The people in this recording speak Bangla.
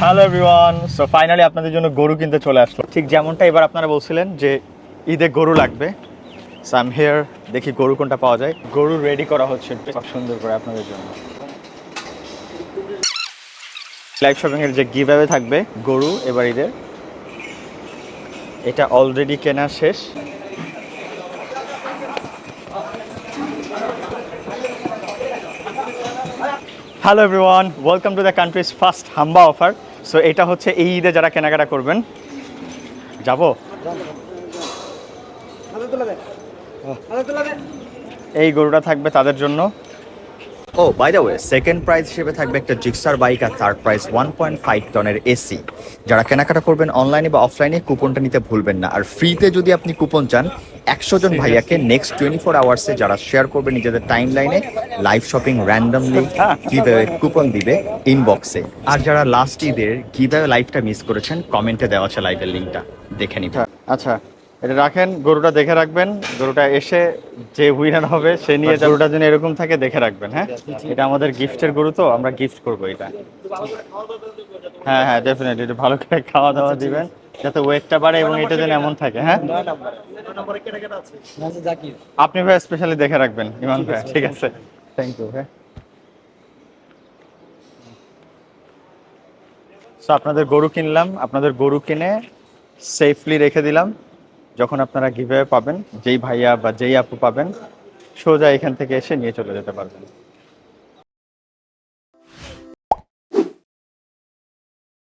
হ্যালো এভরিওয়ান সো ফাইনালি আপনাদের জন্য গরু কিনতে চলে আসলো। ঠিক যেমনটা এবার আপনারা বলছিলেন যে, ঈদে গরু লাগবে। সো আম হেয়ার দেখি গরু কোনটা পাওয়া যায়। গরু রেডি করা হচ্ছে সুন্দর করে আপনাদের জন্য। লাইভ শপিং এর যে গিভ থাকবে, গরু এবার ঈদের। এটা অলরেডি কেনা শেষ। Hello everyone welcome to the country's first হাম্বা অফার সো এটা হচ্ছে এই ঈদে যারা কেনাকাটা করবেন। যাব? এই গরুটা থাকবে তাদের জন্য। ও by the way second prize হিসেবে থাকবে একটা জিক্সার বাইক আর third prize one point five টনের এসি যারা কেনাকাটা করবেন অনলাইনে বা অফলাইনে কুপনটা নিতে ভুলবেন না। আর ফ্রিতে যদি আপনি কুপন চান একশো জন ভাইয়াকে নেক্সট টোয়েন্টি ফোর আওয়ার্সে যারা শেয়ার করবে নিজেদের টাইম লাইনে live shopping randomly giveaway coupon দিবে ইনবক্সে আর যারা লাস্ট ঈদের গিভওয়ে লাইভটা মিস করেছেন কমেন্টে দেওয়া আছে লাইভের লিঙ্কটা দেখে নিন আচ্ছা এটা রাখেন গরুটা দেখে রাখবেন গরুটা এসে যে উইনার হবে সে নিয়ে গরুটা যেন এরকম থাকে দেখে রাখবেন হ্যাঁ? এটা আমাদের গিফটের গরু তো আমরা গিফট করব এটা। হ্যাঁ হ্যাঁ ডেফিনেটলি এটা ভালো করে খাওয়া দাওয়া দিবেন। যাতে ওয়েটটা বাড়ে এবং এটা যেন এমন থাকে হ্যাঁ? আপনি ভাই স্পেশালি দেখে রাখবেন ইমান ভাই ঠিক আছে। থ্যাংক ইউ ভাই সো আপনাদের গরু কিনলাম আপনাদের গরু কিনে সেফলি রেখে দিলাম। যখন আপনারা গিভওয়ে পাবেন যেই ভাইয়া বা যেই আপু পাবেন সোজা এখান থেকে এসে নিয়ে চলে যেতে পারবেন।